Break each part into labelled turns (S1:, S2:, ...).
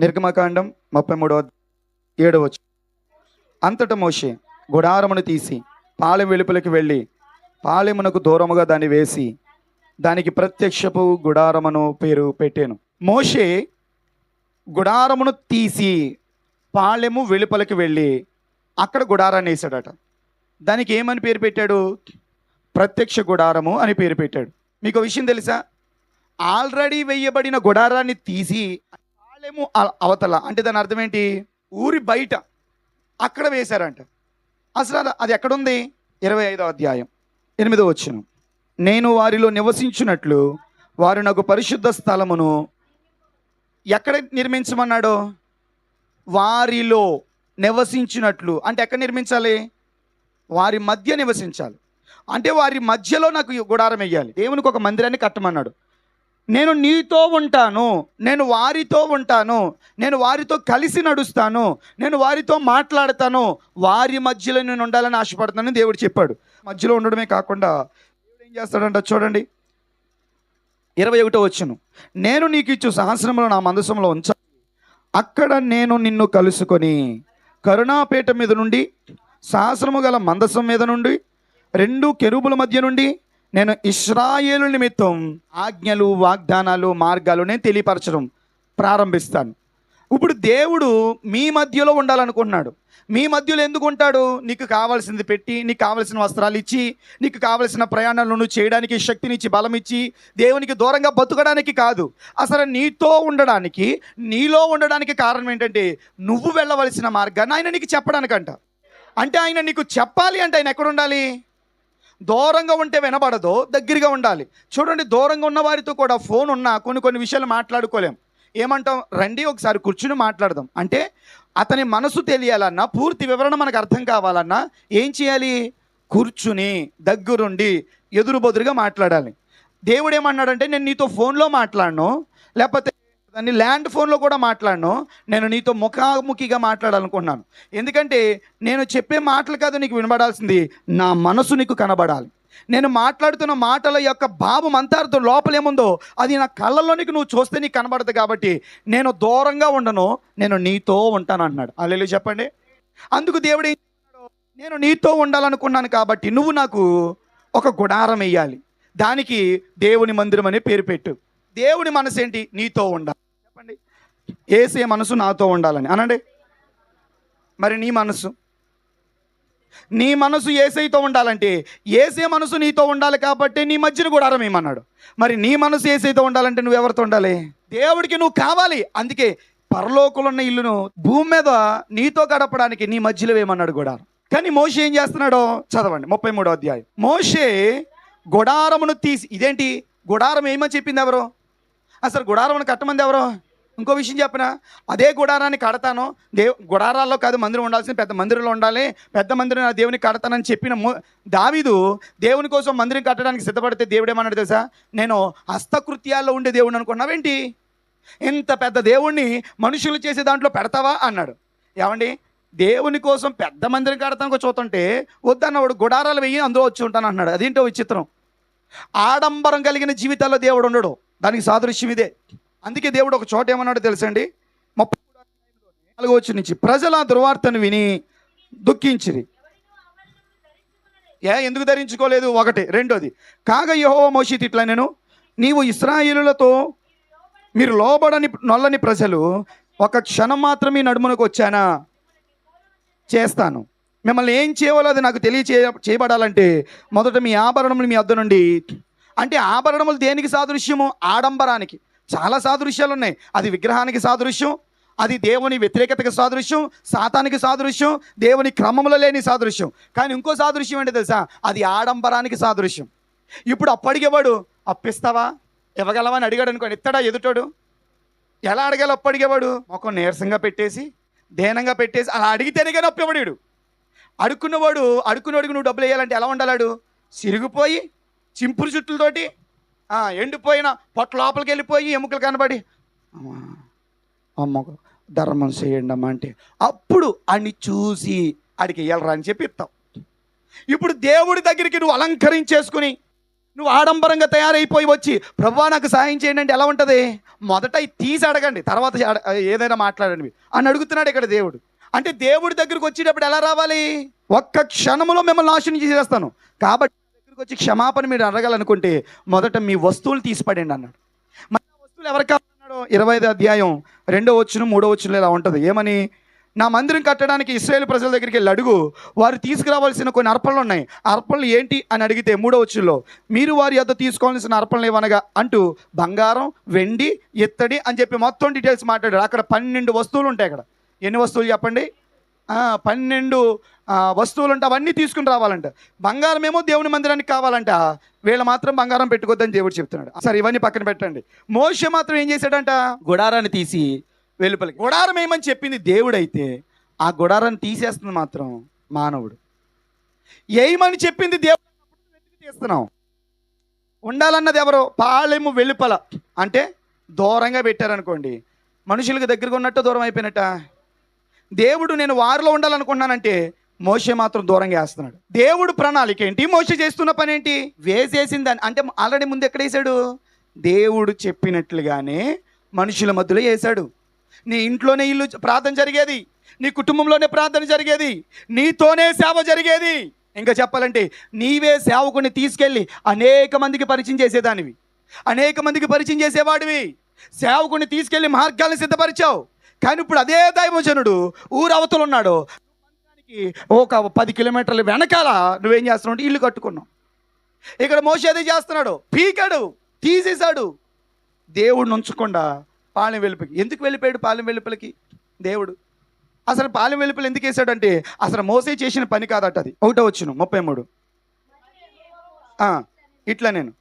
S1: నిర్గమకాండం ముప్పై మూడవ ఏడవ అంతట మోషే గుడారమును తీసి పాలెం వెలుపలికి వెళ్ళి పాలెమునకు దూరముగా దాన్ని వేసి దానికి ప్రత్యక్షపు గుడారమును పేరు పెట్టాను. మోషే గుడారమును తీసి పాలెము వెలుపలికి వెళ్ళి అక్కడ గుడారాన్ని వేసాడట దానికి ఏమని పేరు పెట్టాడు? ప్రత్యక్ష గుడారము అని పేరు పెట్టాడు. మీకు విషయం తెలుసా? ఆల్రెడీ వేయబడిన గుడారాన్ని తీసి పాలెము అవతల. అంటే దాని అర్థం ఏంటి? ఊరి బయట. అక్కడ వేశారంట. అసలు అది- ఎక్కడుంది? ఇరవై ఐదో అధ్యాయం. ఎనిమిదో వచ్చిన నేను వారిలో నివసించినట్లు వారు నాకు పరిశుద్ధ స్థలమును ఎక్కడ నిర్మించమన్నాడు? వారిలో నివసించినట్లు. అంటే ఎక్కడ నిర్మించాలి? వారి మధ్య నివసించాలి. అంటే వారి మధ్యలో నాకు గుడారం వేయాలి. దేవునికి ఒక మందిరాన్ని కట్టమన్నాడు. నేను నీతో ఉంటాను నేను వారితో ఉంటాను నేను వారితో కలిసి నడుస్తాను నేను వారితో మాట్లాడతాను వారి మధ్యలో నేను ఉండాలని ఆశపడతానని దేవుడు చెప్పాడు. మధ్యలో ఉండడమే కాకుండా దేవుడు ఏం చేస్తాడంట చూడండి. ఇరవై ఒకటో వచ్చును నేను నీకు ఇచ్చు సహస్రంలో నా మందసంలో ఉంచా అక్కడ నేను నిన్ను కలుసుకొని కరుణాపేట మీద నుండి సహస్రము గల మందసం మీద నుండి రెండు కెరుబుల మధ్య నుండి నేను ఇస్రాయేలు నిమిత్తం ఆజ్ఞలు వాగ్దానాలు మార్గాలు నేను తెలియపరచడం ప్రారంభిస్తాను. ఇప్పుడు దేవుడు మీ మధ్యలో ఉండాలనుకుంటున్నాడు. మీ మధ్యలో ఎందుకు ఉంటాడు? నీకు కావాల్సింది పెట్టి నీకు కావాల్సిన వస్త్రాలు ఇచ్చి నీకు కావాల్సిన ప్రయాణాలను నువ్వు చేయడానికి శక్తినిచ్చి బలం ఇచ్చి దేవునికి దూరంగా బతుకడానికి కాదు. అసలు నీతో ఉండడానికి నీలో ఉండడానికి కారణం ఏంటంటే నువ్వు వెళ్ళవలసిన మార్గాన్ని ఆయన నీకు చెప్పడానికంట. అంటే ఆయన నీకు చెప్పాలి అంటే ఆయన ఎక్కడ ఉండాలి? దూరంగా ఉంటే వినబడదు దగ్గరగా ఉండాలి. చూడండి దూరంగా ఉన్న వారితో కూడా ఫోన్ ఉన్నా కొన్ని కొన్ని విషయాలు మాట్లాడుకోలేం. ఏమంటాం? రండి ఒకసారి కూర్చుని మాట్లాడదాం. అంటే అతని మనసు తెలియాలన్నా పూర్తి వివరణ మనకు అర్థం కావాలన్నా ఏం చేయాలి? కూర్చుని దగ్గరుండి ఎదురుబొదురుగా మాట్లాడాలి. దేవుడు ఏమన్నాడంటే నేను నీతో ఫోన్లో మాట్లాడను లేకపోతే దాన్ని ల్యాండ్ ఫోన్లో కూడా మాట్లాడను. నేను నీతో ముఖాముఖిగా మాట్లాడాలనుకుంటున్నాను. ఎందుకంటే నేను చెప్పే మాటలు కాదు నీకు వినబడాల్సింది. నా మనసు నీకు కనబడాలి. నేను మాట్లాడుతున్న మాటల యొక్క భావం అంతర్థం లోపలేముందో అది నా కళ్ళలోనికి నువ్వు చూస్తే నీకు కనబడదు కాబట్టి నేను దూరంగా ఉండను. నేను నీతో ఉంటాను అన్నాడు. అల్లెలు చెప్పండి. అందుకు దేవుడు ఏం నేను నీతో ఉండాలనుకున్నాను కాబట్టి నువ్వు నాకు ఒక గుడారం వేయాలి దానికి దేవుని మందిరం అనే పేరు పెట్టు. దేవుని మనసు ఏంటి నీతో ఉండాలి. చెప్పండి. ఏసే మనసు నాతో ఉండాలని. అనండి. మరి నీ మనసు? నీ మనసు ఏసైతో ఉండాలంటే ఏసే మనసు నీతో ఉండాలి కాబట్టి నీ మధ్యన గుడారం ఏమన్నాడు. మరి నీ మనసు ఏసైతో ఉండాలంటే నువ్వు ఎవరితో ఉండాలి? దేవుడికి నువ్వు కావాలి. అందుకే పరలోకంలో ఉన్న ఇల్లును భూమి మీద నీతో గడపడానికి నీ మధ్యలో ఏమన్నాడు గుడారం కానీ మోషే ఏం చేస్తున్నాడో చదవండి. ముప్పై మూడో అధ్యాయం. మోషే గుడారమును తీసి ఇదేంటి? గుడారం ఏమని చెప్పింది ఎవరు? అసలు గుడారం కట్టమంది ఎవరు? ఇంకో విషయం చెప్పనా? అదే గుడారాన్ని కడతాను. దేవు గుడారాల్లో కాదు మందిరం ఉండాల్సిన పెద్ద మందిరంలో ఉండాలి. పెద్ద మందిరం నా దేవుని కడతానని చెప్పిన దావిదు దేవుని కోసం మందిరం కట్టడానికి సిద్ధపడితే దేవుడేమన్నాడు తెలుసా? నేను హస్తకృత్యాల్లో ఉండే దేవుడు అనుకున్నావేంటి ఇంత పెద్ద దేవుణ్ణి మనుషులు చేసే దాంట్లో పెడతావా? అన్నాడు. ఏమండి? దేవుని కోసం పెద్ద మందిరం కడతానికి చూస్తుంటే వద్దన్నవాడు గుడారాలు వెయ్యి అందులో వచ్చి ఉంటాను అన్నాడు. అదేంటో విచిత్రం. ఆడంబరం కలిగిన జీవితాల్లో దేవుడు ఉండడు. దానికి సాదృశ్యం ఇదే. అందుకే దేవుడు ఒక చోట ఏమన్నాడో తెలుసండి? ముప్పై నాలుగో వచ్చి నుంచి ప్రజల దుర్వార్తను విని దుఃఖించిరి. ఏ ఎందుకు ధరించుకోలేదు? ఒకటి. రెండోది కాగా యహో మోషిత్ ఇట్లా నేను? నీవు ఇస్రాయిలులతో మీరు లోబడని నొల్లని ప్రజలు ఒక క్షణం మాత్రమే నడుమునకు వచ్చానా? చేస్తాను. మిమ్మల్ని ఏం చేయవాలో అది నాకు తెలియచే చేయబడాలంటే మొదట మీ ఆభరణములు మీ అద్ద నుండి అంటే ఆభరణములు దేనికి సాదృశ్యము? ఆడంబరానికి. చాలా సాదృశ్యాలు ఉన్నాయి అది విగ్రహానికి సాదృశ్యం అది దేవుని వ్యతిరేకతకి సాదృశ్యం సాతానికి సాదృశ్యం దేవుని క్రమంలో లేని సాదృశ్యం. కానీ ఇంకో సాదృశ్యం ఏంటి తెలుసా? అది ఆడంబరానికి సాదృశ్యం. ఇప్పుడు అప్పడిగేవాడు అప్పిస్తావా? ఇవ్వగలవా? అని అడిగాడు అనుకోండి. ఇత్తడా? ఎదుటాడు? ఎలా అడగాలి అప్పడిగేవాడు? ఒక మొఖం నీరసంగా పెట్టేసి దేనంగా పెట్టేసి అలా అడిగితేనే కానీ అప్పు అడుక్కున్నవాడు అడుక్కున్నవాడికి నువ్వు డబ్బులు వేయాలంటే ఎలా ఉండాలాడు? సిరిగిపోయి చింపురు చుట్టులతోటి ఎండిపోయిన పొట్ట లోపలికి వెళ్ళిపోయి ఎముకలు కనబడి అమ్మా అమ్మ ధర్మం చేయండి అమ్మా అంటే అప్పుడు అన్ని చూసి అడిగి వెళ్ళరా అని చెప్పి ఇస్తావు ఇప్పుడు దేవుడి దగ్గరికి నువ్వు అలంకరించేసుకుని నువ్వు ఆడంబరంగా తయారైపోయి వచ్చి ప్రభా నాకు సహాయం చేయండి అంటే ఎలా ఉంటుంది? మొదట తీసి అడగండి తర్వాత అడ- ఏదైనా మాట్లాడండి అని అడుగుతున్నాడు ఇక్కడ దేవుడు. అంటే దేవుడి దగ్గరికి వచ్చేటప్పుడు ఎలా రావాలి? ఒక్క క్షణములో మిమ్మల్ని నాశనం చేసేస్తాను. కాబట్టి దగ్గరికి వచ్చి క్షమాపణ మీరు అడగాలనుకుంటే మొదట మీ వస్తువులు తీసిపడండి అన్నాడు. మన వస్తువులు ఎవరు కావాలన్నాడు? ఇరవై ఐదు అధ్యాయం రెండో వచ్చును మూడో వచ్చును ఇలా ఉంటుంది. ఏమని? నా మందిరం కట్టడానికి ఇస్రాయేల్ ప్రజల దగ్గరికి వెళ్ళి అడుగు. వారు తీసుకురావాల్సిన కొన్ని అర్పణలు ఉన్నాయి. అర్పణలు ఏంటి అని అడిగితే మూడో వచ్చుల్లో మీరు వారి యొద్ద తీసుకోవాల్సిన అర్పణలు ఏమనగా? అంటూ బంగారం వెండి ఇత్తడి అని చెప్పి మొత్తం డీటెయిల్స్ మాట్లాడారు అక్కడ పన్నెండు వస్తువులు ఉంటాయి అక్కడ. ఎన్ని వస్తువులు చెప్పండి? పన్నెండు వస్తువులు ఉంటే అవన్నీ తీసుకుని రావాలంట. బంగారం ఏమో దేవుని మందిరానికి కావాలంట. వీళ్ళు మాత్రం బంగారం పెట్టుకోద్దని దేవుడు చెప్తున్నాడు. సరే ఇవన్నీ పక్కన పెట్టండి. మోషే మాత్రం ఏం చేశాడంట? గుడారాన్ని తీసి వెలుపలికి గుడారం ఏమని చెప్పింది దేవుడు అయితే ఆ గుడారాన్ని తీసేస్తుంది మాత్రం మానవుడు. ఏమని చెప్పింది దేవుడు? తీస్తున్నావు ఉండాలన్నది ఎవరు? పాలెము వెలుపల. అంటే దూరంగా పెట్టారనుకోండి. మనుషులకు దగ్గరగా ఉన్నట్టు దూరం అయిపోయినట్ట? దేవుడు నేను వారిలో ఉండాలనుకుంటున్నానంటే మోసే మాత్రం దూరంగా వేస్తున్నాడు. దేవుడు ప్రణాళిక ఏంటి? మోషే చేస్తున్న పని ఏంటి? వేసేసింది దాన్ని అంటే ఆల్రెడీ ముందు ఎక్కడ వేసాడు దేవుడు చెప్పినట్లుగానే మనుషుల మధ్యలో వేశాడు. నీ ఇంట్లోనే ఇల్లు ప్రార్థన జరిగేది. నీ కుటుంబంలోనే ప్రార్థన జరిగేది. నీతోనే సేవ జరిగేది. ఇంకా చెప్పాలంటే నీవే సేవకుని తీసుకెళ్ళి అనేక మందికి పరిచయం చేసేదానివి. అనేక మందికి పరిచయం చేసేవాడివి. సేవకుని తీసుకెళ్ళి మార్గాలను సిద్ధపరిచావు. కానీ ఇప్పుడు అదే దైవజనుడు ఊరు ఉన్నాడు ఒక పది కిలోమీటర్ల వెనకాల నువ్వేం చేస్తున్నావు అంటే ఇల్లు కట్టుకున్నావు. ఇక్కడ మోసేది చేస్తున్నాడు? పీకాడు తీసేశాడు. దేవుడిని ఉంచకుండా పాలెం వెలుపలికి ఎందుకు వెళ్ళిపోయాడు పాలెం వెలుపలికి? దేవుడు. అసలు పాలెం వెలుపలి ఎందుకు వేసాడంటే అసలు మోసే చేసిన పని కాదట అది. ఒకటో వచ్చిన ముప్పై మూడు. ఇట్లా నేను.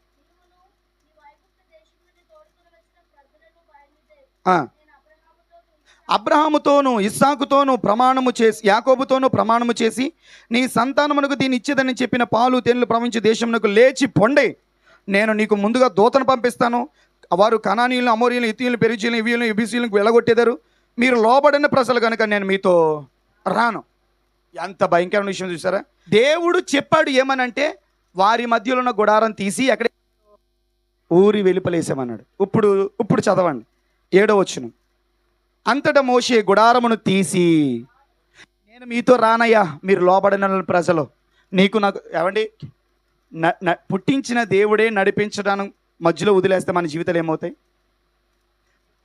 S1: అబ్రహాముతోనూ ఇస్సాకుతోనూ ప్రమాణము చేసి యాకోబుతోనూ ప్రమాణము చేసి నీ సంతానమునకు దీన్ని ఇచ్చేదని చెప్పిన పాలు తేనెలు ప్రవహించే దేశమునకు లేచి పొండే నేను నీకు ముందుగా దూతను పంపిస్తాను. వారు కణానీయులను అమోరీయులు ఇతీయులు పెరిచీలు ఇవీయులు ఇబిసీలను వెళ్ళగొట్టేదారు. మీరు లోబడిన ప్రజలు కనుక నేను మీతో రాను. ఎంత భయంకరమైన విషయం చూసారా దేవుడు చెప్పాడు ఏమనంటే వారి మధ్యలో ఉన్న గుడారం తీసి అక్కడే ఊరి వెలుపలేసామన్నాడు. ఇప్పుడు ఇప్పుడు చదవండి. ఏడో వచ్చినాం అంతటా మోషే గుడారమును తీసి నేను మీతో రానయ్యా మీరు లోబడిన ప్రజలు. నీకు నాకు ఏమండి? న- పుట్టించిన దేవుడే నడిపించడానికి మధ్యలో వదిలేస్తే మన జీవితాలు ఏమవుతాయి?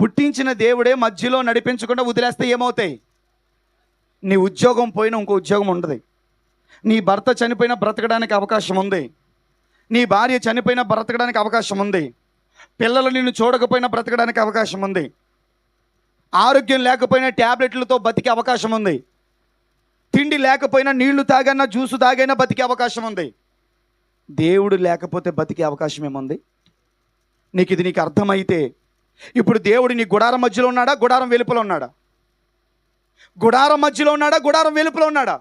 S1: పుట్టించిన దేవుడే మధ్యలో నడిపించకుండా వదిలేస్తే ఏమవుతాయి? నీ ఉద్యోగం పోయినా ఇంకో ఉద్యోగం ఉండదు. నీ భర్త చనిపోయినా బ్రతకడానికి అవకాశం ఉంది. నీ భార్య చనిపోయినా బ్రతకడానికి అవకాశం ఉంది. పిల్లలు నిన్ను చూడకపోయినా బ్రతకడానికి అవకాశం ఉంది. ఆరోగ్యం లేకపోయినా ట్యాబ్లెట్లతో బతికే అవకాశం ఉంది. తిండి లేకపోయినా నీళ్ళు తాగైనా జ్యూసు తాగైనా బతికే అవకాశం ఉంది. దేవుడు లేకపోతే బతికే అవకాశం ఏముంది? నీకు ఇది నీకు అర్థమైతే ఇప్పుడు దేవుడు నీ గుడారం మధ్యలో ఉన్నాడా? గుడారం వెలుపల ఉన్నాడా? గుడారం మధ్యలో ఉన్నాడా? గుడారం వెలుపల ఉన్నాడా?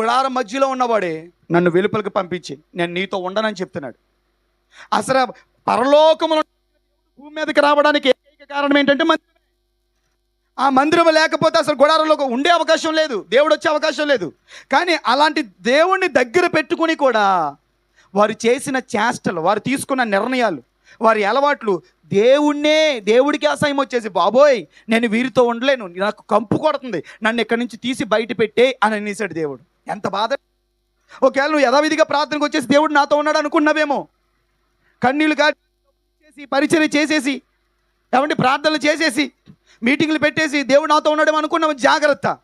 S1: గుడారం మధ్యలో ఉన్నవాడే నన్ను వెలుపలకు పంపించి నేను నీతో ఉండనని చెప్తున్నాడు. అసలు పరలోకములు భూమి మీదకి రావడానికి ఏకైక కారణం ఏంటంటే మంచి ఆ మందిరం లేకపోతే అసలు గుడారంలో ఉండే అవకాశం లేదు. దేవుడు వచ్చే అవకాశం లేదు. కానీ అలాంటి దేవుణ్ణి దగ్గర పెట్టుకుని కూడా వారు చేసిన చేష్టలు వారు తీసుకున్న నిర్ణయాలు వారి అలవాట్లు దేవుణ్ణే దేవుడికి అసహ్యం వచ్చేసి బాబోయ్ నేను వీరితో ఉండలేను. నాకు కంపు కొడుతుంది. నన్ను ఇక్కడి నుంచి తీసి బయట పెట్టే అని అనేసాడు దేవుడు. ఎంత బాధ. ఒకవేళ నువ్వు యథావిధిగా ప్రార్థనకు వచ్చేసి దేవుడు నాతో ఉన్నాడు అనుకున్నావేమో. కన్నీళ్ళు కాచేసి పరిచయం చేసేసి ఏమంటే ప్రార్థనలు చేసేసి మీటింగ్లు పెట్టేసి దేవుడు నాతో ఉన్నాడేమో అనుకున్నాము? జాగ్రత్త.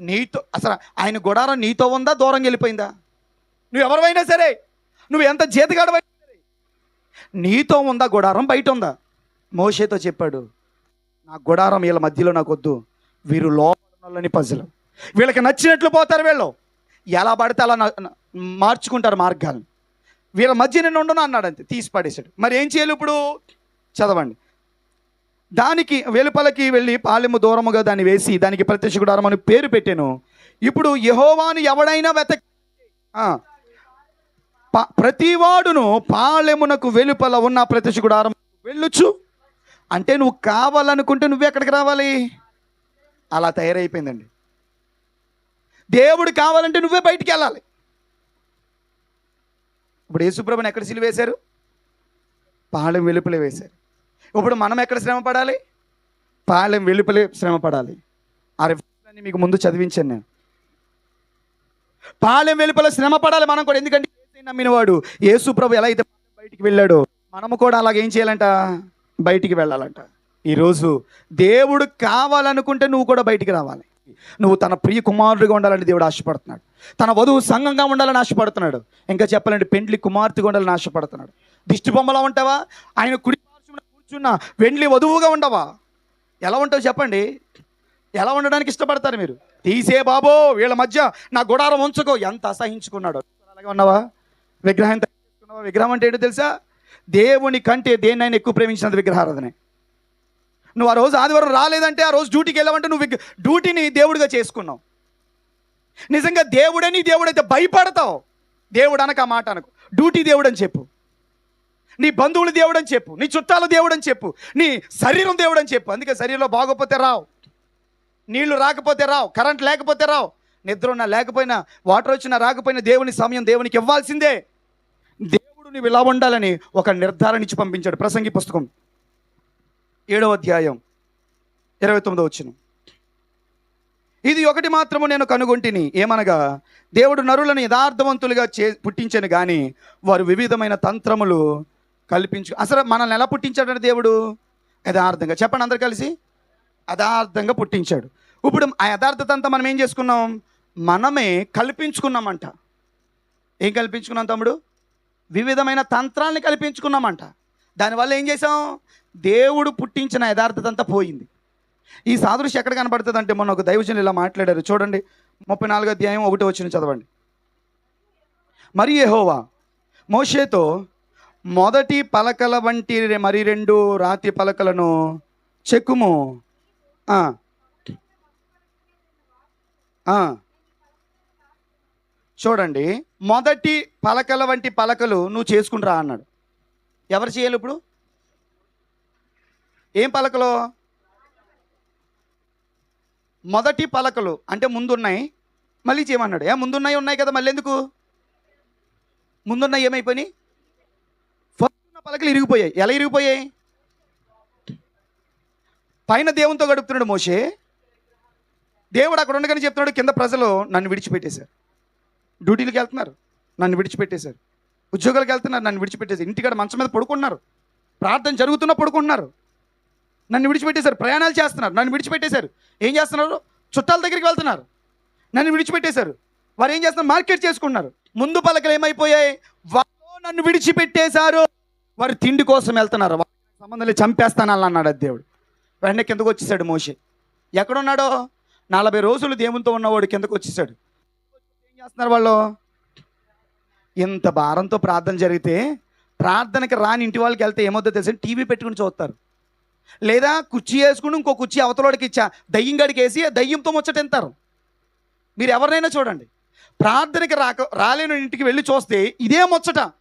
S1: నీతో అసలు ఆయన గుడారం నీతో ఉందా? దూరం వెళ్ళిపోయిందా? నువ్వు ఎవరివైనా సరే నువ్వు ఎంత జీతగాడవైనా సరే నీతో ఉందా? గుడారం బయట ఉందా? మోషేతో చెప్పాడు నా గుడారం వీళ్ళ మధ్యలో నాకు వద్దు. వీరు లోపలని పజలు వీళ్ళకి నచ్చినట్లు పోతారు వీళ్ళు. ఎలా పడితే అలా మార్చుకుంటారు మార్గాలను. వీళ్ళ మధ్య నేను ఉండను అన్నాడు అంతే తీసి పడేశాడు. మరి ఏం చేయాలి ఇప్పుడు? చదవండి. దానికి వెలుపలకి వెళ్ళి పాలెము దూరముగా దాన్ని వేసి దానికి ప్రత్యక్ష గుడారం అని పేరు పెట్టాను. ఇప్పుడు యహోవాను ఎవడైనా వెత ప్రతివాడును పాలెమునకు వెలుపల ఉన్న ప్రత్యక్ష గుడారం వెళ్ళొచ్చు. అంటే నువ్వు కావాలనుకుంటే నువ్వు ఎక్కడికి రావాలి. అలా తయారైపోయిందండి. దేవుడు కావాలంటే నువ్వే బయటికి వెళ్ళాలి. ఇప్పుడు యేసుప్రభుని ఎక్కడ సిలివేశారు? పాలెం వెలుపలే వేశారు. ఇప్పుడు మనం ఎక్కడ శ్రమ పడాలి? పాలెం వెలుపలే శ్రమ పడాలి. ఆ రిఫరెన్స్లన్నీ మీకు ముందు చదివించాను నేను. పాలెం వెలుపల శ్రమ పడాలి మనం కూడా. ఎందుకంటే నమ్మినవాడు యేసు ప్రభు ఎలా అయితే బయటికి వెళ్ళాడో మనము కూడా అలాగేం చేయాలంట? బయటికి వెళ్ళాలంట. ఈరోజు దేవుడు కావాలనుకుంటే నువ్వు కూడా బయటికి రావాలి. నువ్వు తన ప్రియ కుమారుడిగా ఉండాలని దేవుడు ఆశపడుతున్నాడు. తన వధువు సంఘంగా ఉండాలని ఆశపడుతున్నాడు. ఇంకా చెప్పాలంటే పెండ్లి కుమార్తెగా ఉండాలని ఆశపడుతున్నాడు. దిష్టి బొమ్మలా ఉంటావా? ఆయన కుడి కూర్చున్న వెండ్లి వధువుగా ఉండవా? ఎలా ఉంటావు చెప్పండి. ఎలా ఉండడానికి ఇష్టపడతారు మీరు? తీసే బాబో వీళ్ళ మధ్య నా గుడారం ఉంచుకో. ఎంత అసహించుకున్నాడు. అలాగే ఉన్నావా? విగ్రహం తయారు విగ్రహం అంటే ఏంటో తెలుసా? దేవుని కంటే దేన్నైనా ఎక్కువ ప్రేమించినది విగ్రహారాధనే. నువ్వు ఆ రోజు ఆదివారం రాలేదంటే ఆ రోజు డ్యూటీకి వెళ్ళావంటే నువ్వు డ్యూటీని దేవుడిగా చేసుకున్నావు. నిజంగా దేవుడని దేవుడైతే భయపడతావు. దేవుడు అనక ఆ మాట అనకు. డ్యూటీ దేవుడు అని చెప్పు. నీ బంధువులు దేవుడని చెప్పు నీ చుట్టాలు దేవుడని చెప్పు నీ శరీరం దేవుడని చెప్పు. అందుకే శరీరంలో బాగోపోతే రావు. నీళ్ళు రాకపోతే రావు కరెంట్ లేకపోతే రావు. నిద్ర ఉన్నా లేకపోయినా వాటర్ వచ్చినా రాకపోయినా దేవుని సమయం దేవునికి ఇవ్వాల్సిందే. దేవుడు నువ్వు ఇలా ఉండాలని ఒక నిర్ధారణ ఇచ్చి పంపించాడు. ప్రసంగి పుస్తకం ఏడవ అధ్యాయం ఇరవై తొమ్మిదో వచ్చిన. ఇది ఒకటి మాత్రము నేను కనుగొంటిని. ఏమనగా దేవుడు నరులను యథార్థవంతులుగా చే పుట్టించను కానీ వారు వివిధమైన తంత్రములు కల్పించు అసలు మనల్ని ఎలా పుట్టించాడంటే దేవుడు? యథార్థంగా. చెప్పండి అందరు కలిసి. యథార్థంగా పుట్టించాడు. ఇప్పుడు ఆ యథార్థత అంతా మనం ఏం చేసుకున్నాం? మనమే కల్పించుకున్నామంట. ఏం కల్పించుకున్నాం తమ్ముడు? వివిధమైన తంత్రాలని కల్పించుకున్నామంట. దానివల్ల ఏం చేసాం దేవుడు పుట్టించిన యథార్థత అంతా పోయింది. ఈ సాదృశ్యం ఎక్కడ కనబడుతుంది అంటే మొన్న ఒక దైవజనులు ఇలా మాట్లాడారు. చూడండి ముప్పై నాలుగో అధ్యాయం ఒకటి వచ్చిన చదవండి. మరి యెహోవా మోషేతో మొదటి పలకల వంటి మరి రెండు రాతి పలకలను చెక్కుము. చూడండి మొదటి పలకల వంటి పలకలు నువ్వు చేసుకుంటురా అన్నాడు. ఎవరు చేయాలి ఇప్పుడు? ఏం పలకలు? మొదటి పలకలు అంటే ముందున్నాయి మళ్ళీ చేయమన్నాడు. ఏ ముందున్నాయి ఉన్నాయి కదా మళ్ళీ ఎందుకు? ముందున్నాయి ఏమైపోయినాయి? పలకలు ఇరిగిపోయాయి. ఎలా ఇరిగిపోయాయి? పైన దేవునితో గడుపుతున్నాడు మోషే. దేవుడు అక్కడ ఉండగానే చెప్తున్నాడు కింద ప్రజలు నన్ను విడిచిపెట్టేశారు. డ్యూటీలకు వెళ్తున్నారు నన్ను విడిచిపెట్టేశారు. ఉద్యోగాలకు వెళ్తున్నారు నన్ను విడిచిపెట్టేశారు. ఇంటికాడ మంచం మీద పడుకున్నారు. ప్రార్థన జరుగుతున్నా పడుకుంటున్నారు నన్ను విడిచిపెట్టేశారు. ప్రయాణాలు చేస్తున్నారు. నన్ను విడిచిపెట్టేశారు. ఏం చేస్తున్నారు? చుట్టాల దగ్గరికి వెళ్తున్నారు. నన్ను విడిచిపెట్టేశారు. వారు ఏం చేస్తున్నారు? మార్కెట్ చేసుకుంటున్నారు. ముందు పలకలు ఏమైపోయాయి? వాళ్ళు నన్ను విడిచిపెట్టేశారు. వారు తిండి కోసం వెళ్తున్నారు. వారికి సంబంధం చంపేస్తాను అన్నాడు దేవుడు. వెంటనే కిందకు వచ్చేసాడు మోషే. ఎక్కడున్నాడో? నలభై రోజులు దేవునితో ఉన్నవాడు కిందకు వచ్చేసాడు. ఏం చేస్తున్నారు వాళ్ళు? ఇంత భారంతో ప్రార్థన జరిగితే ప్రార్థనకి రాని ఇంటి వాళ్ళకి వెళ్తే ఏమవుతుందో తెలిసి? టీవీ పెట్టుకుని చూస్తారు. లేదా కుర్చీ వేసుకుని ఇంకో కుర్చీ అవతలోడికి ఇచ్చా. దయ్యం గడికి వేసి దయ్యంతో దయ్యంతో ముచ్చటెంతారు మీరు ఎవరినైనా చూడండి. ప్రార్థనకి రాక రాలేని ఇంటికి వెళ్ళి చూస్తే ఇదే ముచ్చట.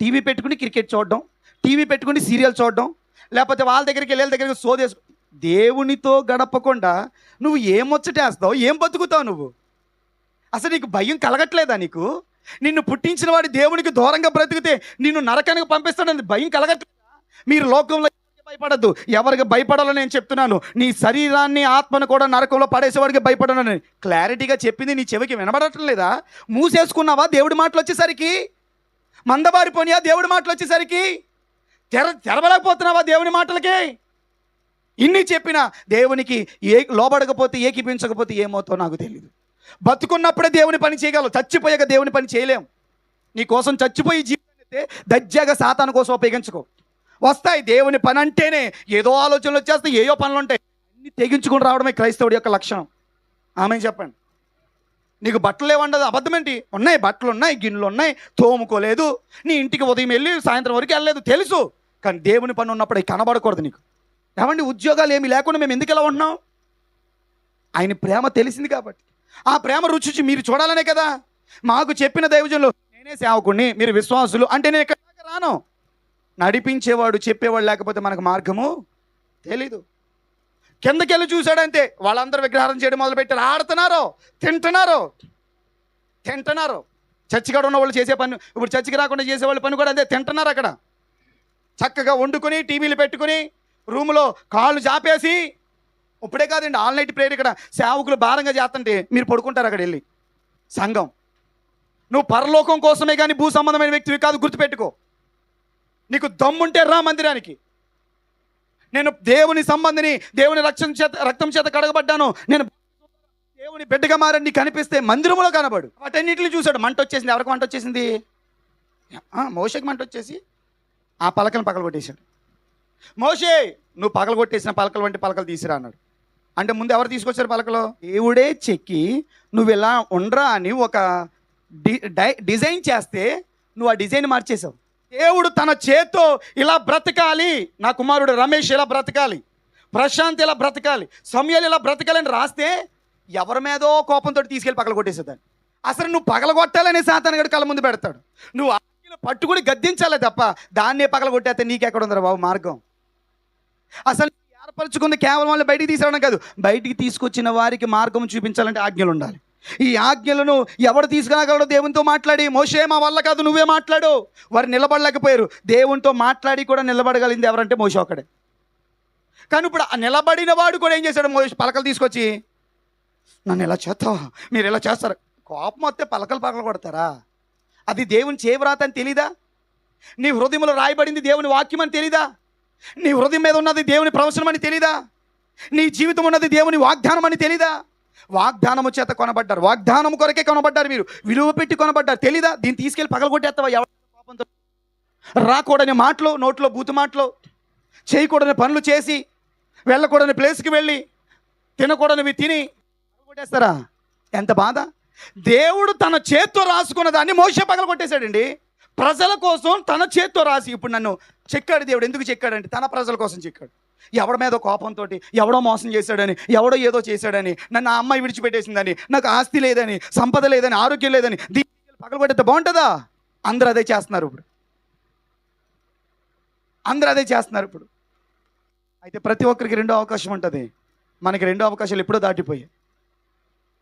S1: టీవీ పెట్టుకుని క్రికెట్ చూడడం టీవీ పెట్టుకుని సీరియల్ చూడడం లేకపోతే వాళ్ళ దగ్గరికి వెళ్ళే దగ్గరికి సోదేసు దేవునితో గడపకుండా నువ్వు ఏం ముచ్చటేస్తావు ఏం బతుకుతావు నువ్వు? అసలు నీకు భయం కలగట్లేదా నీకు? నిన్ను పుట్టించిన వాడి దేవునికి దూరంగా బ్రతికితే నిన్ను నరకానికి పంపిస్తాడని భయం కలగట్లేదా? మీరు లోకంలో భయపడద్దు. ఎవరికి భయపడాలో నేను చెప్తున్నాను. నీ శరీరాన్ని ఆత్మను కూడా నరకంలో పడేసేవాడికి భయపడను క్లారిటీగా చెప్పింది నీ చెవికి వినబడటం లేదా మూసేసుకున్నావా దేవుడి మాటలు వచ్చేసరికి? మందబారిపోనియా దేవుడి మాటలు వచ్చేసరికి తెర తెరవలేకపోతున్నావా దేవుని మాటలకి? ఇన్ని చెప్పినా దేవునికి ఏ లోబడకపోతే ఏకిపించకపోతే ఏమవుతో నాకు తెలియదు బతుకున్నప్పుడే దేవుని పని చేయగలవు. చచ్చిపోయాక దేవుని పని చేయలేం. నీ కోసం చచ్చిపోయి జీవితే అయితే దజ్జాగా సాతాను కోసం ఉపయోగించుకో. వస్తాయి దేవుని పని అంటేనే ఏదో ఆలోచనలు వచ్చేస్తాయి ఏయో పనులు ఉంటాయి. అన్ని తెగించుకుని రావడమే క్రైస్తవుడి యొక్క లక్షణం. ఆమె చెప్పండి. నీకు బట్టలు ఏమండదు అబద్ధమేంటి? ఉన్నాయి బట్టలు ఉన్నాయి గిన్నెలు ఉన్నాయి తోముకోలేదు. నీ ఇంటికి ఉదయం వెళ్ళి సాయంత్రం వరకు వెళ్ళలేదు. తెలుసు. కానీ దేవుని పని ఉన్నప్పుడు అవి కనబడకూడదు నీకు. ఏమండి ఉద్యోగాలు ఏమి లేకుండా మేము ఎందుకు ఇలా ఉంటున్నాం? ఆయన ప్రేమ తెలిసింది కాబట్టి. ఆ ప్రేమ రుచి మీరు చూడాలనే కదా. మాకు చెప్పిన దైవజనులు నేనే సేవకుణ్ణి మీరు విశ్వాసులు అంటే నేను ఇక్కడ రాను? నడిపించేవాడు చెప్పేవాడు లేకపోతే మనకు మార్గము తెలీదు. కిందకెళ్ళి చూశాడంతే. వాళ్ళందరూ విగ్రహారం చేయడం మొదలుపెట్టారు. ఆడుతున్నారు తింటున్నారు తింటున్నారు. చర్చికాడ ఉన్న వాళ్ళు చేసే పని ఇప్పుడు చర్చికి రాకుండా చేసే వాళ్ళ పని కూడా అదే తింటున్నారు అక్కడ. చక్కగా వండుకొని టీవీలు పెట్టుకుని రూములో కాళ్ళు చాపేసి ఇప్పుడే కాదండి ఆల్ నైట్ ప్రేయర్ ఇక్కడ. సేవకులు భారంగా చేస్తుంటే మీరు పడుకుంటారు అక్కడ వెళ్ళి. సంఘం. నువ్వు పరలోకం కోసమే కానీ భూ సంబంధమైన వ్యక్తివి కాదు గుర్తుపెట్టుకో. నీకు దమ్ముంటే రా మందిరానికి. నేను దేవుని సంబంధిని దేవుని రక్షణ చేత రక్తం చేత కడగబడ్డాను. నేను దేవుని బిడ్డగా మారని కనిపిస్తే మందిరంలో కనబడు. వాటన్నిటిని చూశాడు. మంట వచ్చేసింది. ఎవరికి మంట వచ్చేసింది? మోషకి మంట వచ్చేసి ఆ పలకను పగల కొట్టేశాడు మోషే నువ్వు పగల కొట్టేసిన పలకలు వంటి పలకలు తీసిరా అన్నాడు. అంటే ముందు ఎవరు తీసుకొచ్చారు పలకలు? దేవుడే చెక్కి నువ్వు ఇలా ఉండరా అని ఒక డి డై- డిజైన్ చేస్తే నువ్వు ఆ డిజైన్ మార్చేసావు. దేవుడు తన చేత్తో ఇలా బ్రతకాలి. నా కుమారుడు రమేష్ ఇలా బ్రతకాలి? ప్రశాంత్ ఇలా బ్రతకాలి? సమయాలు ఇలా బ్రతకాలని రాస్తే ఎవరి మీదో కోపంతో తీసుకెళ్ళి పగల కొట్టేసేదాన్ని. అసలు నువ్వు పగలగొట్టాలనే సాతానగడు కళ్ళ ముందు పెడతాడు. నువ్వు ఆజ్ఞలు పట్టుకుని గద్దించాలే తప్ప దాన్నే పగల కొట్టేస్తే నీకెక్కడ ఉందరా బాబు మార్గం? అసలు ఏర్పరచుకుంది కేవలం వాళ్ళు బయటికి తీసుకురావడం కాదు. బయటికి తీసుకొచ్చిన వారికి మార్గం చూపించాలంటే ఆజ్ఞలు ఉండాలి ఈ ఆజ్ఞలను ఎవడు తీసుకురాగలడో దేవునితో మాట్లాడి మోషే మా వల్ల కాదు నువ్వే మాట్లాడు. వారు నిలబడలేకపోయారు. దేవునితో మాట్లాడి కూడా నిలబడగలిగింది ఎవరంటే మోసే ఒకడే కానీ ఇప్పుడు ఆ నిలబడిన వాడు కూడా ఏం చేశాడు? మోసే పలకలు తీసుకొచ్చి నన్ను ఇలా చేస్తావా? మీరు ఇలా చేస్తారు? కోపం వస్తే పలకలు పలకలు కొడతారా? అది దేవుని చేవరాత అని తెలీదా? నీ హృదయంలో రాయబడింది దేవుని వాక్యం అని తెలీదా? నీ హృదయం మీద ఉన్నది దేవుని ప్రవచనం అని తెలీదా? నీ జీవితం ఉన్నది దేవుని వాగ్దానం అని తెలీదా? వాగ్దానము చేత కొనబడ్డారు. వాగ్దానం కొరకే కొనబడ్డారు మీరు. విలువ పెట్టి కొనబడ్డారు. తెలీదా? దీన్ని తీసుకెళ్ళి పగలగొట్టేస్తావా ఎవరి పాపంతో? రాకూడని మాటలు నోట్లో బూతు మాటలు చేయకూడని పనులు చేసి వెళ్ళకూడని ప్లేస్కి వెళ్ళి తినకూడనివి తిని కొట్టేస్తారా ఎంత బాధ! దేవుడు తన చేత్తో రాసుకున్న దాన్ని మోసే పగల కొట్టేశాడండి ప్రజల కోసం తన చేత్తో రాసి ఇప్పుడు నన్ను చెక్కాడు దేవుడు. ఎందుకు చెక్కాడంటే తన ప్రజల కోసం చెక్కాడు. ఎవడి మీద కోపంతో ఎవడో మోసం చేశాడని ఎవడో ఏదో చేశాడని నన్ను ఆ అమ్మాయి విడిచిపెట్టేసిందని నాకు ఆస్తి లేదని సంపద లేదని ఆరోగ్యం లేదని దీని పగల బాగుంటుందా? అందరూ అదే చేస్తున్నారు ఇప్పుడు. అందరూ అదే చేస్తున్నారు ఇప్పుడు. అయితే ప్రతి ఒక్కరికి రెండో అవకాశం ఉంటుంది. మనకి రెండో అవకాశాలు ఎప్పుడో దాటిపోయాయి.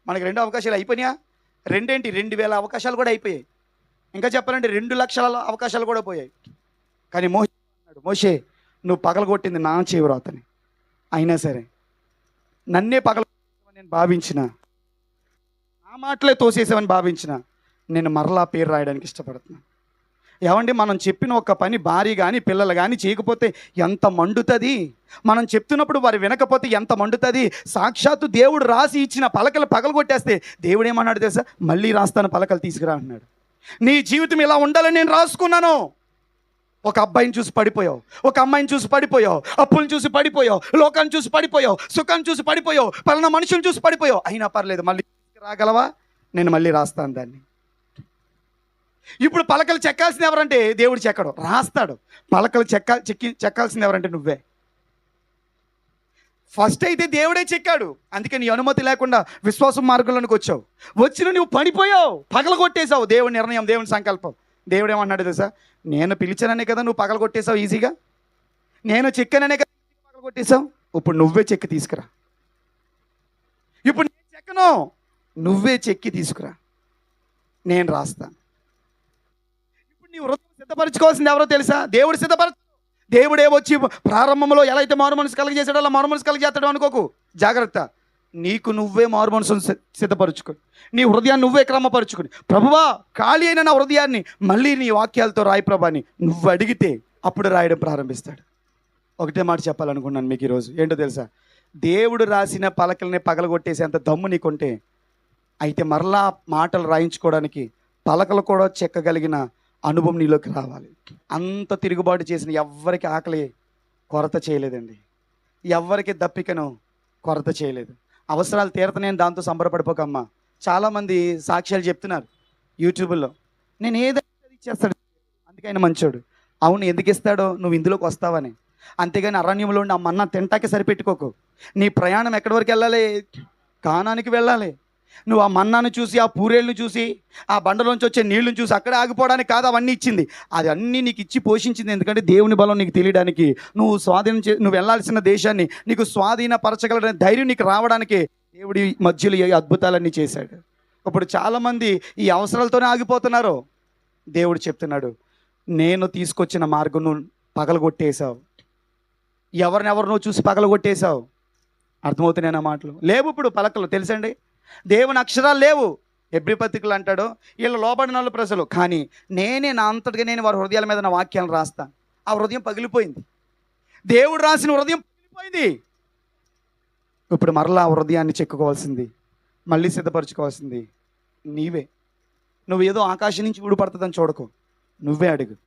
S1: మనకి రెండో అవకాశాలు అయిపోయినాయా? రెండేంటి? రెండు వేల అవకాశాలు కూడా అయిపోయాయి. ఇంకా చెప్పాలంటే రెండు లక్షల అవకాశాలు కూడా పోయాయి. కానీ మోసే అన్నాడు మోషే నువ్వు పగలగొట్టింది నా చేవరాతని అయినా సరే నన్నే పగల నేను భావించిన నా మాటలే తోసేసావని భావించిన నేను మరలా పేరు రాయడానికి ఇష్టపడుతున్నాను ఏమండి మనం చెప్పిన ఒక పని భార్య కానీ పిల్లలు కానీ చేయకపోతే ఎంత మండుతుంది? మనం చెప్తున్నప్పుడు వారు వినకపోతే ఎంత మండుతుంది? సాక్షాత్తు దేవుడు రాసి ఇచ్చిన పలకలు పగలగొట్టేస్తే దేవుడు ఏమన్నాడు తెలుసా? మళ్ళీ రాస్తాను పలకలు తీసుకురా అన్నాడు నీ జీవితం ఇలా ఉండాలని నేను రాసుకున్నాను. ఒక అబ్బాయిని చూసి పడిపోయావు. ఒక అమ్మాయిని చూసి పడిపోయావు. అప్పులను చూసి పడిపోయావు. లోకాన్ని చూసి పడిపోయావు. సుఖాన్ని చూసి పడిపోయావు. పలానా మనుషులను చూసి పడిపోయావు. అయినా పర్లేదు. మళ్ళీ రాగలవా? నేను మళ్ళీ రాస్తాను దాన్ని. ఇప్పుడు పలకలు చెక్కాల్సింది ఎవరంటే దేవుడు చెక్కడు. రాస్తాడు. పలకలు చెక్క చెక్కి చెక్కాల్సింది ఎవరంటే నువ్వే. ఫస్ట్ అయితే దేవుడే చెక్కాడు. అందుకే నీ అనుమతి లేకుండా విశ్వాసం మార్గంలోనికి వచ్చావు. వచ్చిన నువ్వు పడిపోయావు. పగల కొట్టేశావు దేవుడి నిర్ణయం దేవుని సంకల్పం. దేవుడు ఏమన్నాడు తెలుసా? నేను పిలిచాననే కదా నువ్వు పగల కొట్టేశావు ఈజీగా? నేను చెక్కననే కదా పగల కొట్టేశావు? ఇప్పుడు నువ్వే చెక్కి తీసుకురా. ఇప్పుడు నేను చెక్కను. నువ్వే చెక్కి తీసుకురా. నేను రాస్తాను. ఇప్పుడు నీ వృత్తి సిద్ధపరచుకోవాల్సింది ఎవరో తెలుసా? దేవుడు సిద్ధపరచు దేవుడే వచ్చి ప్రారంభంలో ఎలా అయితే మారు మనసు కలిగజేసాడో అలా మారు మనసు కలిగజేస్తాడు అనుకోకు. జాగ్రత్త. నీకు నువ్వే మారు మనసును సి- సిద్ధపరచుకొని నీ హృదయాన్ని నువ్వే క్రమపరుచుకొని. ప్రభువా ఖాళీ అయిన నా హృదయాన్ని మళ్ళీ నీ వాక్యాలతో రాయి ప్రభాని నువ్వు అడిగితే అప్పుడు రాయడం ప్రారంభిస్తాడు. ఒకటే మాట చెప్పాలనుకున్నాను మీకు ఈరోజు. ఏంటో తెలుసా? దేవుడు రాసిన పలకల్ని పగలగొట్టేసేంత దమ్ము నీకుంటే అయితే మరలా మాటలు రాయించుకోవడానికి పలకలు కూడా చెక్కగలిగిన అనుభవం నీలోకి రావాలి. అంత తిరుగుబాటు చేసిన ఎవ్వరికి ఆకలి కొరత చేయలేదండి. ఎవ్వరికి దప్పికను కొరత చేయలేదు. అవసరాలు తీరతనేని దాంతో సంబరపడిపోకమ్మా. చాలామంది సాక్ష్యాలు చెప్తున్నారు యూట్యూబ్లో. నేను ఏదైనా ఇచ్చేస్తాడు. అందుకే ఆయన మంచోడు. అవును ఎందుకు ఇస్తాడో నువ్వు ఇందులోకి వస్తావని. అంతేగాని అరణ్యంలో ఉండి ఆ మన్నా తింటాకే సరిపెట్టుకోకు. నీ ప్రయాణం ఎక్కడి వరకు వెళ్ళాలి? కానానికి వెళ్ళాలి? నువ్వు ఆ మన్నాను చూసి ఆ పూరేళ్ళను చూసి ఆ బండలోంచి వచ్చే నీళ్ళను చూసి అక్కడే ఆగిపోవడానికి కాదు అవన్నీ ఇచ్చింది. అది అన్నీ నీకు ఇచ్చి పోషించింది ఎందుకంటే దేవుని బలం నీకు తెలియడానికి. నువ్వు స్వాధీనం చే నువ్వు వెళ్ళాల్సిన దేశాన్ని నీకు స్వాధీనపరచగలనే ధైర్యం నీకు రావడానికి దేవుడి మధ్యలో ఈ అద్భుతాలన్నీ చేశాడు. ఇప్పుడు చాలామంది ఈ అవసరాలతోనే ఆగిపోతున్నారు. దేవుడు చెప్తున్నాడు నేను తీసుకొచ్చిన మార్గం నువ్వు పగలగొట్టేశావు. ఎవరినెవరినో చూసి పగలగొట్టేశావు. అర్థమవుతున్నాయి నా మాటలు? లేవు ఇప్పుడు పలకలు తెలుసండి? దేవుని అక్షరాలు లేవు. ఎబ్రి పత్రికలు అంటాడు వీళ్ళు లోబడిన వాళ్ళు ప్రజలు. కానీ నేనే నా అంతటిగా నేను వారి హృదయాల మీద నా వాక్యాలను రాస్తాను ఆ హృదయం పగిలిపోయింది. దేవుడు రాసిన హృదయం పగిలిపోయింది. ఇప్పుడు మరలా ఆ హృదయాన్ని చెక్కుకోవాల్సింది. మళ్ళీ సిద్ధపరచుకోవాల్సింది. నీవే. నువ్వు ఏదో ఆకాశం నుంచి ఊడిపడుతుందని చూడకు. నువ్వే అడుగు.